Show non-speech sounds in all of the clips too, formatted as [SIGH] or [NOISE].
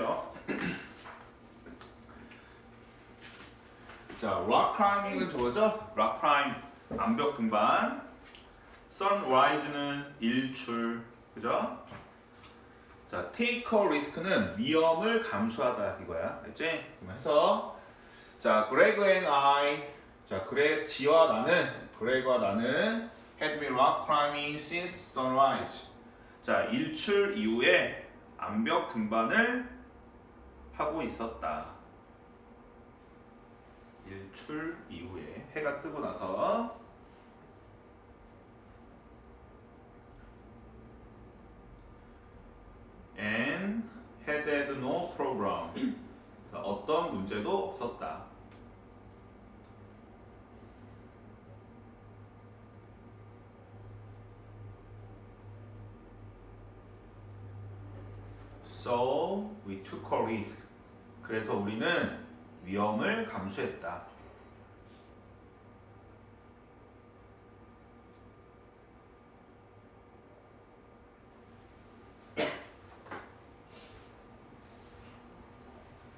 볼게요. 자, rock climbing은 저거죠? rock climb 암벽 등반. sunrise는 일출, 그죠? 자, a risk는 위험을 감수하다 이거야, 알지? 그럼 해서 자, Greg and I, 자, 그래 지와 나는, 그레그와 나는 had been rock climbing since sunrise. 자, 일출 이후에 암벽 등반을 하고 있었다. 일출 이후에 해가 뜨고 나서 and had no problem. 자, 어떤 문제도 없었다. So we took a risk. 그래서 우리는 위험을 감수했다.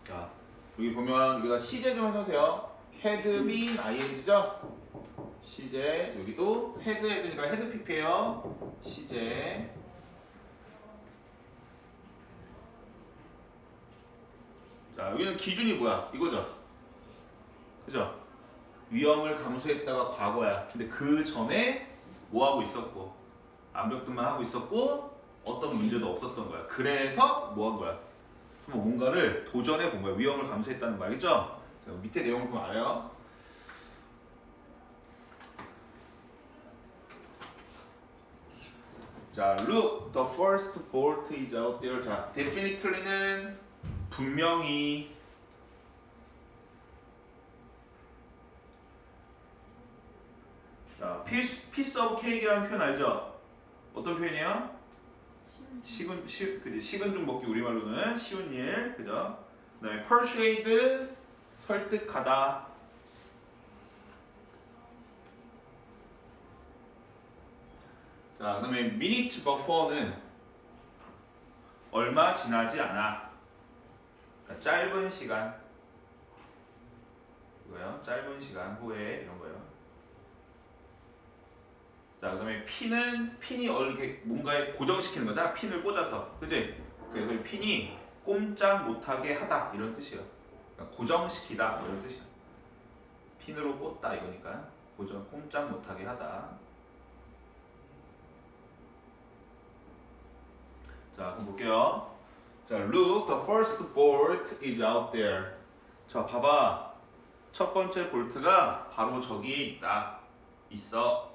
자, 여기 보면 우리가 시제 좀 해놓으세요. been ing죠? 시제 여기도 had head니까 had pp예요. 시제 자, 여기는 기준이 뭐야? 이거죠. 그죠? 위험을 감수했다가 과거야. 근데 그 전에 뭐 하고 있었고, 암벽등만 하고 있었고, 어떤 문제도 없었던 거야. 그래서 뭐 한 거야? 뭐 뭔가를 도전해 본 거야. 위험을 감수했다는? 자, 밑에 내용을 보면 알아요. 자, look, the first bolt is out there. 자, definitely는 분명히 자, piece, piece of cake이라는 표현 알죠? 어떤 표현이에요? 식은 시, 그지 식은 죽 먹기 우리말로는 쉬운 일, 그죠? 그다음에 persuade 설득하다. 자, 그다음에 minute before는 얼마 지나지 않아. 짧은 시간 이거요. 짧은 시간 후에 이런 거요. 자, 그다음에 핀은 핀이 이렇게 뭔가에 고정시키는 거다. 핀을 꽂아서, 그지? 그래서 이 핀이 꼼짝 못하게 하다 이런 뜻이에요. 그러니까 고정시키다 뭐 이런 뜻이야. 핀으로 꽂다 이거니까 고정 꼼짝 못하게 하다. 자, 그럼 볼게요. 자, look, the first bolt is out there. 자, 봐봐. 첫 번째 볼트가 바로 저기에 있다. 있어.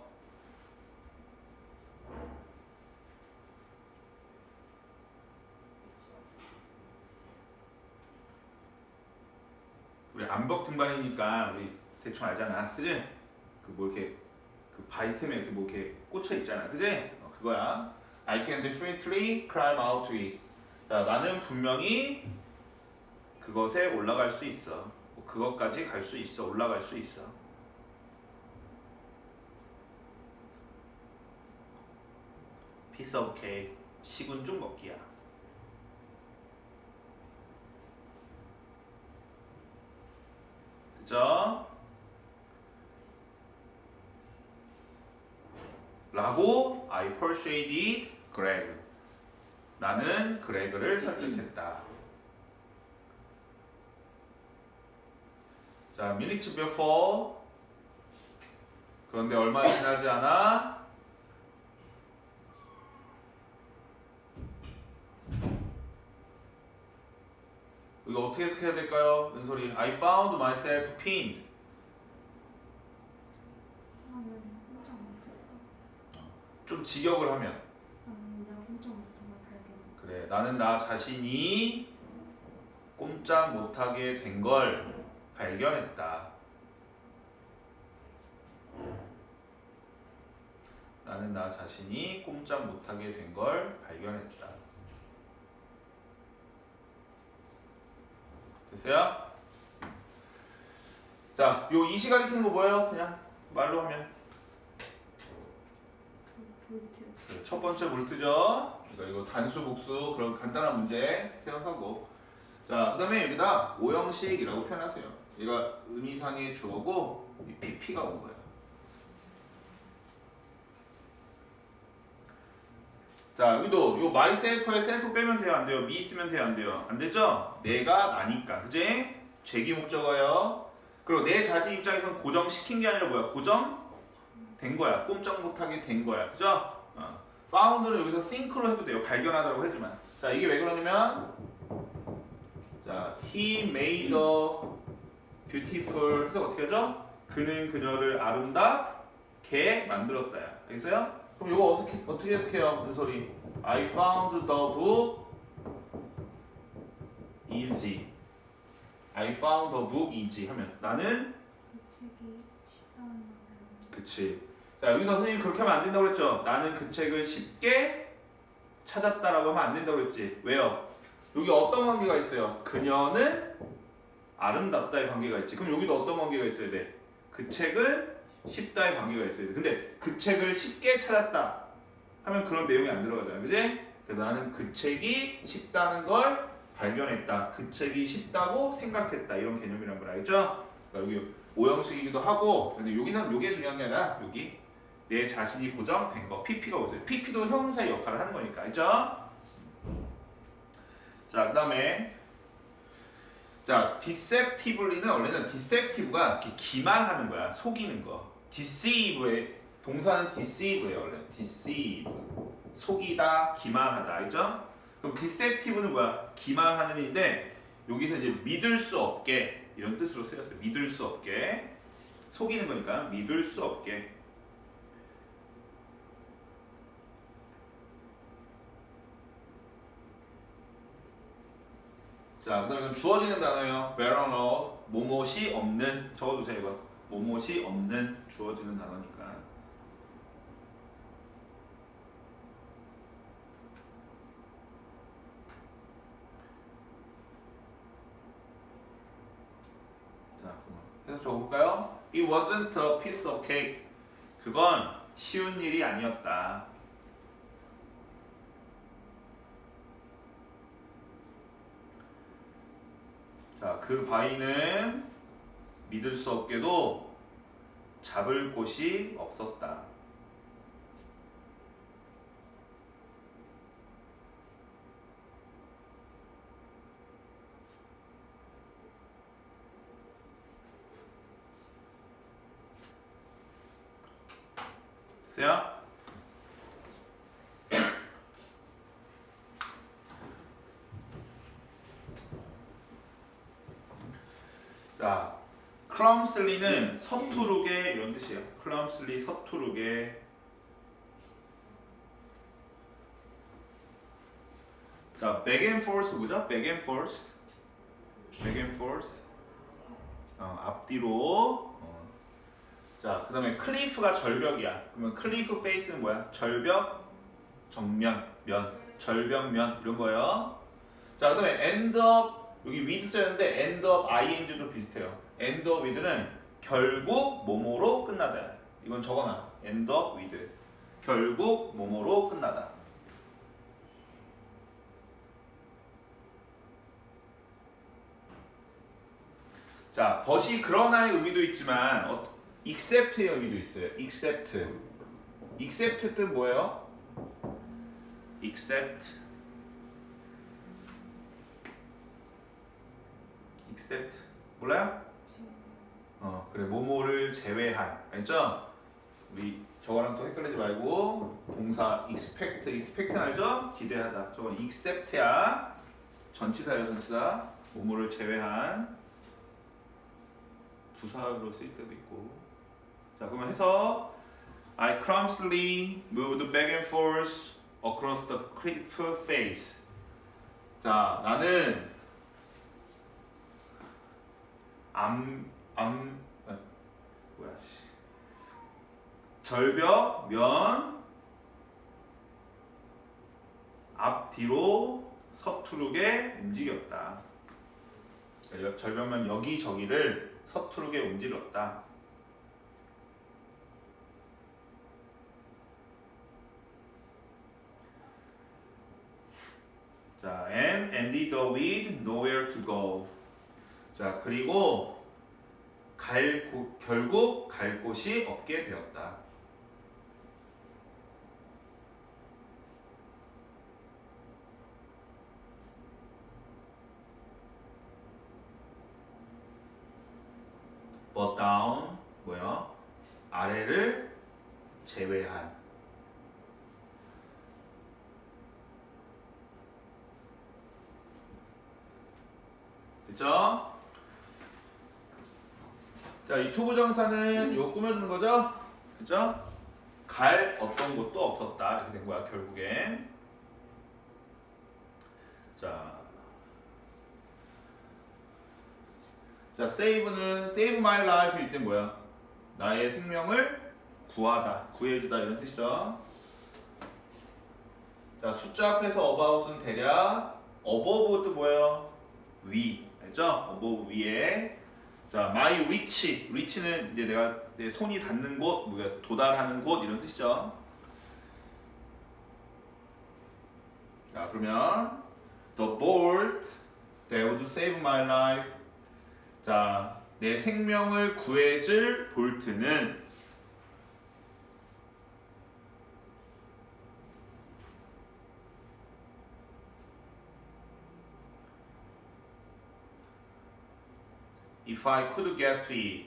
우리 암벽 등반이니까 우리 대충 알잖아. 그지? 그 뭐 이렇게 그 바이틈에 이렇게 뭐 이렇게 꽂혀 있잖아. 그지? 어, 그거야. I can definitely climb out to it. 자, 나는 분명히 그것에 올라갈 수 있어. 뭐 그것까지 갈 수 있어. 올라갈 수 있어. 피스 오브 케이크 식은 죽 먹기야. 그죠? 라고 I persuaded Greg. 나는 그레그를 설득했다. 자, minutes before. 그런데 얼마 지나지 않아 이거 어떻게 해석해야 될까요? 은솔이 I found myself pinned. 혼자 못했다. 좀 직역을 하면 나는 내가 혼자 못한 걸 발견했다. 그래 나는 나 자신이 꼼짝 못하게 된 걸 발견했다. 나는 나 자신이 꼼짝 못하게 된 걸 발견했다. 됐어요? 자, 요 이 시간에 키는 거 뭐예요? 그냥 말로 하면 그 볼트. 네, 첫 번째 볼트죠. 이거 이거 단수 복수 그런 간단한 문제 생각하고 자, 그다음에 여기다 오형식이라고 표현하세요. 얘가 의미상의 주어고 이 PP가 온 거예요. 자, 여기도 요 myself에 self 빼면 돼요, 안 돼요? me 쓰면 돼요, 안 돼요? 안 되죠? 내가 나니까, 그지? 제기 목적어요. 그리고 내 자신 입장에서는 고정시킨 게 아니라 뭐야? 고정 된 거야. 꼼짝 못하게 된 거야, 그죠? 어. found는 여기서 think로 해도 돼요. 발견하다라고 해주면. 자, 이게 왜 그러냐면 자, he made a beautiful 해서 어떻게 하죠? 그는 그녀를 아름답게 만들었다야. 알겠어요? 그럼 이거 어떻게 어떻게 해석해요? 은솔이. I found the book easy. I found the book easy 하면 나는 그 책이 말이에요. 그치. 자 여기서 선생님이 그렇게 하면 안 된다고 그랬죠. 나는 그 책을 쉽게 찾았다라고 하면 안 된다고 그랬지. 왜요? 여기 어떤 관계가 있어요? 그녀는 아름답다의 관계가 있지. 그럼 여기도 어떤 관계가 있어야 돼? 그 책을 쉽다의 관계가 있어야 돼. 근데 그 책을 쉽게 찾았다 하면 그런 내용이 안 들어가잖아. 그지? 그래서 나는 그 책이 쉽다는 걸 발견했다. 그 책이 쉽다고 생각했다. 이런 개념이란 걸 알겠죠? 그러니까 여기 오형식이기도 하고 근데 여기서 요게 중요한 게 아니라 여기 내 자신이 고정된 거 PP가 오세요. PP도 형용사의 역할을 하는 거니까. 알죠? 자 그다음에 자 deceptivelly는 원래는 deceptive가 이렇게 기만하는 거야. 속이는 거. deceive의 동사는 deceive예요 원래. deceive. 속이다 기만하다. 알죠? 그럼 deceptive는 뭐야? 기만하는 인데 여기서 이제 믿을 수 없게 이런 뜻으로 쓰였어요 믿을 수 없게 속이는 거니까 믿을 수 없게 자, 그 다음에 이건 주어지는 단어예요. barren of 뭐뭇이 없는 적어두세요 이거. 뭐뭇이 없는 주어지는 단어니까. 자, 그럼 해서 적어볼까요? It wasn't a piece of cake. 그건 쉬운 일이 아니었다. 자, 그 바위는 믿을 수 없게도 잡을 곳이 없었다. 됐어요? 자, 클럼슬리는 서투르게 이런 뜻이에요. 클럼슬리 서투르게. 자, back and forth 뭐죠? back and forth. back and forth. 어, 앞뒤로. 어. 자, 그 다음에 클리프가 절벽이야. 그러면 클리프 페이스는 뭐야? 절벽, 정면, 면, 절벽 면 이런 거예요. 자, 그 다음에 end up 여기 with 쓰였는데 end up ing도 비슷해요. end up with는 결국 뭐뭐로 끝나다. 이건 적어놔. end up with 결국 뭐뭐로 끝나다. 자, 벗이 그러나의 의미도 있지만 어, except의 의미도 있어요. except. except 뜻 뭐예요? except. except 몰라요? 어 그래 모모를 제외한 알죠? 우리 저거랑 또 헷갈리지 말고 동사 expect expect는 알죠? 기대하다 저건 accept야 전치사예요 전치사 모모를 제외한 부사로 쓰일 때도 있고 자 그러면 해서 I clumsily moved back and forth across the cliff face 자 나는 암, 암, 아, 뭐야, 씨. 절벽, 면, 앞뒤로 서투르게 움직였다. 절벽면 여기저기를 서투르게 움직였다. 자, and ended with nowhere to go. 자, 그리고 갈 곳, 결국 갈 곳이 없게 되었다. down 뭐야? 아래를 제외한 됐죠? 자, 이 투부정사는 요 꾸며주는 거죠? 그죠? 갈 어떤 곳도 없었다 이렇게 된 거야 결국엔 자, 자 save는 save my life일 때 뭐야? 나의 생명을 구하다, 구해주다 이런 뜻이죠. 자 숫자 앞에서 about은 대략 above도 뭐예요? 위, 알죠? above 위에 자 my reach, reach는 이제 내가 내 손이 닿는 곳, 뭐야 도달하는 곳 이런 뜻이죠. 자 그러면 the bolt that would save my life 자, 내 생명을 구해줄 볼트는 If I could get to it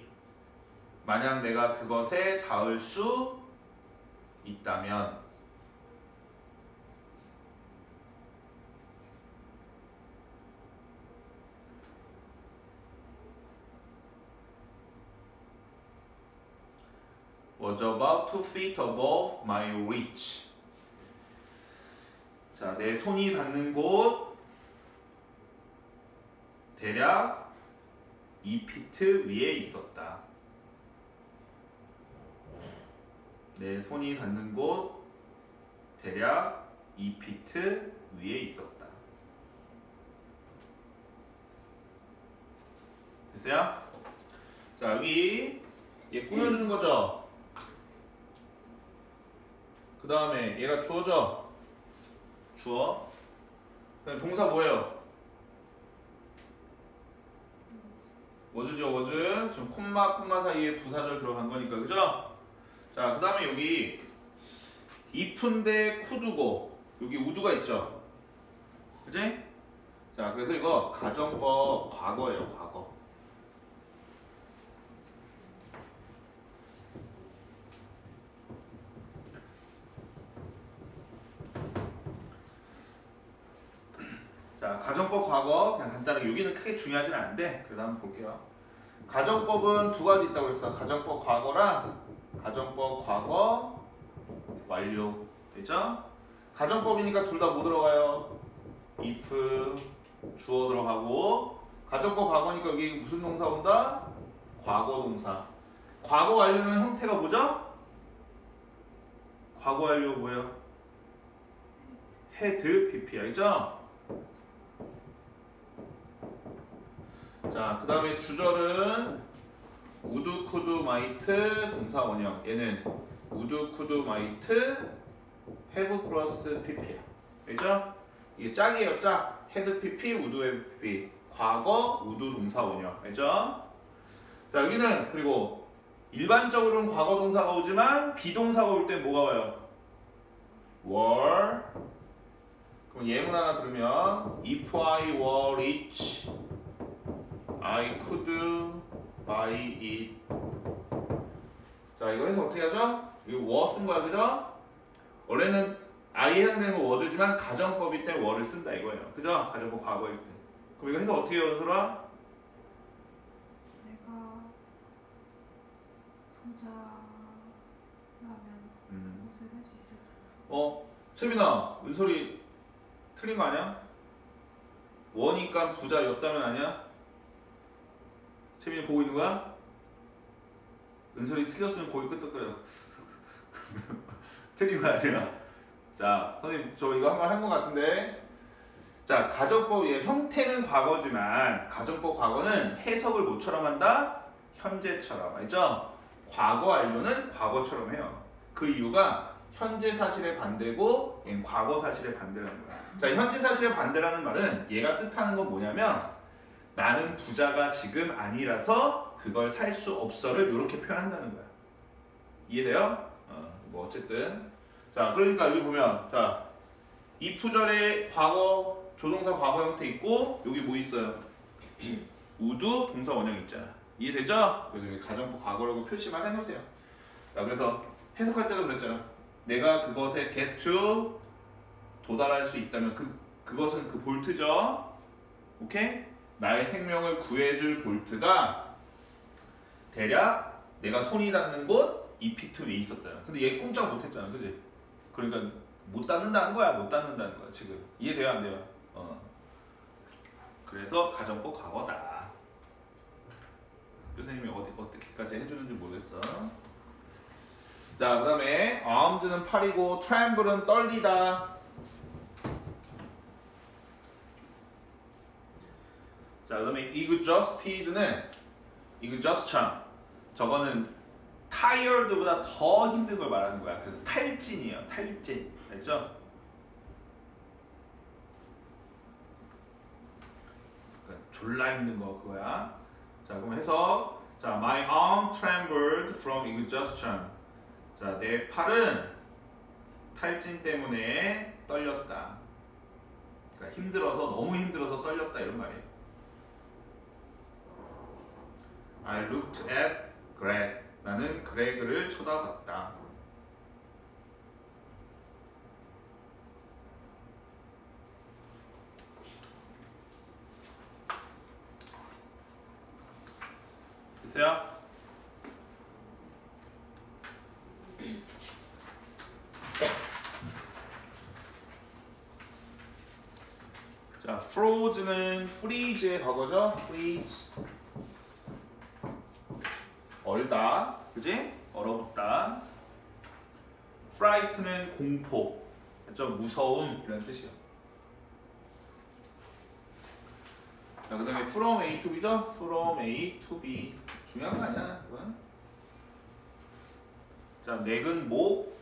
만약 내가 그것에 닿을 수 있다면 was about two feet above my reach. 자, 내 손이 닿는 곳 대략 2피트 위에 있었다. 내 손이 닿는 곳 대략 2피트 위에 있었다. 됐어요? 자, 여기 얘 꾸며주는 거죠? 그 다음에 얘가 주어져. 주어. 동사 뭐예요? 워즈죠 워즈. 지금 콤마 콤마 사이에 부사절 들어간 거니까 그죠? 자, 그 다음에 여기 if인데 쿠두고 여기 우두가 있죠? 그지? 자, 그래서 이거 가정법 과거예요, 과거. 자, 가정법 과거 그냥 간단하게 여기는 크게 중요하진 않은데 그래도 한번 볼게요. 가정법은 두 가지 있다고 했어. 가정법 과거랑 가정법 과거 완료. 되죠? 가정법이니까 둘 다 뭐 들어가요? if 주어 들어가고 가정법 과거니까 여기 무슨 동사 온다? 과거 동사. 과거 완료는 형태가 뭐죠? 과거 완료 뭐예요? 헤드 pp 알죠? 자, 그 다음에 주절은 우드 쿠드 마이트 동사 원형. 얘는 우드 쿠드 마이트 have 플러스 pp야. 알죠? 이게 짝이에요, 짝. 헤드 pp, 우드 헤드 pp. 과거 우드 동사 원형. 알죠? 자, 여기는 그리고 일반적으로는 과거 동사가 오지만 비동사가 올때 뭐가 와요? were. 그럼 예문 하나 들으면 if I were rich I could buy it. 자, 이거 해서 어떻게 하죠? 이거 were 쓴 거야, 그죠? 원래는 I에 해당되는 거 word지만 가정법일 때 were를 쓴다 이거예요. 그죠? 가정법 과거일 때. 그럼 이거 해서 어떻게 해요, 연설아? 내가 부자라면 음. 무엇을 할수 있을까? 어, 채빈아, 은솔이 틀린 거 아니야? 원이니까 부자였다면 아니야? 채빈이 보고 있는 거야? 은솔이 틀렸으면 고개 끄덕거려. [LAUGHS] 틀린 거 아니야? 자, 선생님 저 이거 한번 한 거 같은데. 자, 가정법의 형태는 과거지만 가정법 과거는 해석을 뭐처럼 한다? 현재처럼 알죠? 과거 완료는 과거처럼 해요. 그 이유가 현재 사실의 반대고 얘는 과거 사실의 반대라는 거야. 자, 현재 사실의 반대라는 말은 얘가 뜻하는 건 뭐냐면 나는 부자가 지금 아니라서 그걸 살 수 없어를 이렇게 표현한다는 거야. 이해돼요? 어, 뭐 어쨌든 자, 그러니까 여기 보면 자, 이 푸절의 과거 조동사 과거 형태 있고 여기 뭐 있어요? [CLEARS THROAT] 우두 동사 원형 있잖아. 이해되죠? 그래서 여기 가정부 과거라고 표시만 해놓으세요. 자, 그래서 해석할 때도 그랬잖아. 내가 그것에 get to 도달할 수 있다면 그 그것은 그 볼트죠. 오케이? 나의 생명을 구해줄 볼트가 대략 내가 손이 닿는 곳 이 피트 위에 있었잖아. 근데 얘 꼼짝 못했잖아, 그지? 그러니까 못 닿는다는 거야, 못 닿는다는 거야 지금 이해돼요, 안 돼요? 어. 그래서 가정법 과거다. 교수님이 어디 어떻게까지 해주는지 모르겠어. 자, 그 다음에 armed는 팔이고 tremble은 떨리다. 자, 그다음에 exhausted는 exhaustion. 저거는 tired보다 더 힘든 걸 말하는 거야. 그래서 탈진이에요. 탈진. 알죠? 그러니까 졸라 힘든 거 그거야. 자, 그럼 해서 자, my arm trembled from exhaustion. 자, 내 팔은 탈진 때문에 떨렸다. 그러니까 힘들어서 너무 힘들어서 떨렸다 이런 말이에요. I looked at Greg. 나는 그레그를 쳐다봤다. 됐어요? 자, froze는 freeze의 과거죠? freeze. 얼다, 그지? 얼어붙다. fright는 공포, 그죠? 무서움 이런 뜻이요. 자, 그 다음에 from A to B죠? from A to B 중요한 거 아니야, 그건. 자, 넥은 목,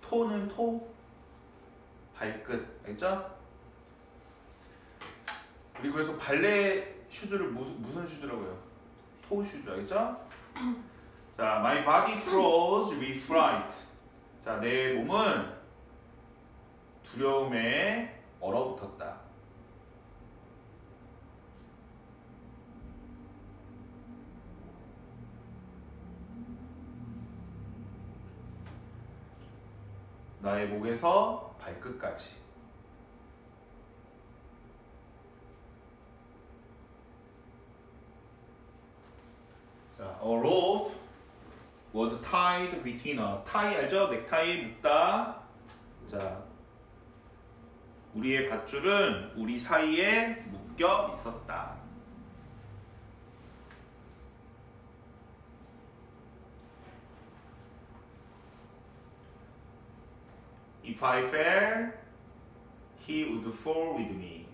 토는 토, 발끝, 알겠죠? 우리 그래서 발레 슈즈를 무슨 무슨 슈즈라고요? 토 슈즈, 알겠죠? 자, my body froze with fright. 자, 내 몸은 두려움에 얼어붙었다. 나의 목에서 발끝까지. 자, a rope was tied between us. 타이 알죠? 넥타이 묶다. 자, 우리의 밧줄은 우리 사이에 묶여 있었다. If I fell, he would fall with me.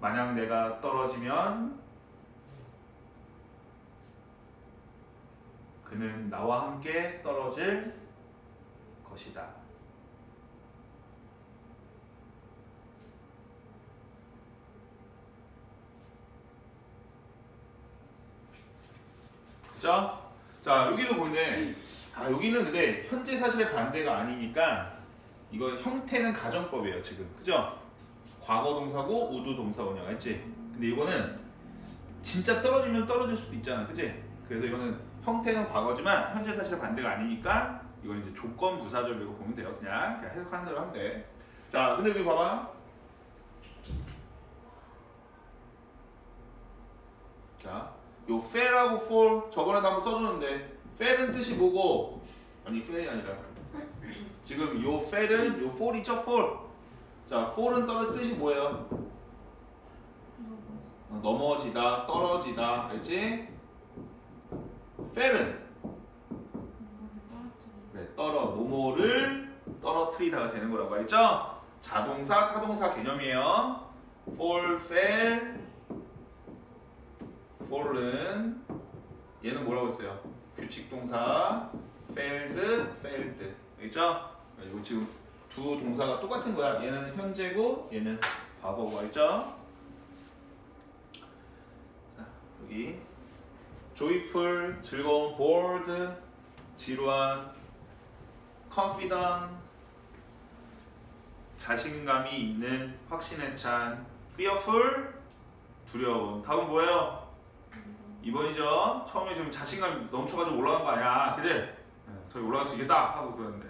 만약 내가 떨어지면 그는 나와 함께 떨어질 것이다. 그죠? 자, 여기도 보면 아, 여기는 근데 현재 사실의 반대가 아니니까 이거 형태는 가정법이에요, 지금. 그죠? 과거 동사고 우두 동사 원형 알지? 근데 이거는 진짜 떨어지면 떨어질 수도 있잖아. 그지? 그래서 이거는 형태는 과거지만 현재 사실의 반대가 아니니까 이건 이제 조건 부사절로 보면 돼요. 그냥, 그냥 해석하는 대로 하면 돼. 자, 근데 여기 봐봐. 자, 요 fail하고 fall 저번에도 한번 써줬는데 fail은 뜻이 뭐고 아니 fail이 아니라 지금 요 fail은 요 fall이죠 fall. 자, fall은 떨어 뜻이 뭐예요? 어, 넘어지다, 떨어지다, 알지? Fail은 그래, 떨어 모모를 떨어뜨리다가 되는 거라고 알죠? 자동사, 타동사 개념이에요. fall, fail, fall은 얘는 뭐라고 했어요? 규칙 동사 failed, failed. 알겠죠? 이거 지금 두 동사가 똑같은 거야. 얘는 현재고 얘는 과거고 알죠? 자, 여기 joyful 즐거운 bored 지루한 confident 자신감이 있는 확신에 찬 fearful 두려운 다음 뭐예요? 2번이죠. 처음에 지금 자신감이 넘쳐가지고 올라간 거 아니야, 그지? 네, 저기 올라갈 수 있겠다 하고 그러는데.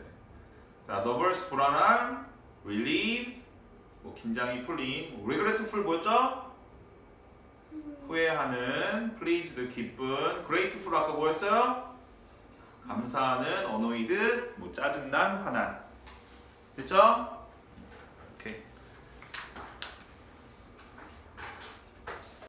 자, nervous 불안한, relieve, 뭐 긴장이 풀린, 뭐 regretful 뭐였죠? 후회하는, pleased 기쁜, grateful 아까 뭐였어요? 감사하는, annoyed, 뭐 짜증난, 화난. 됐죠?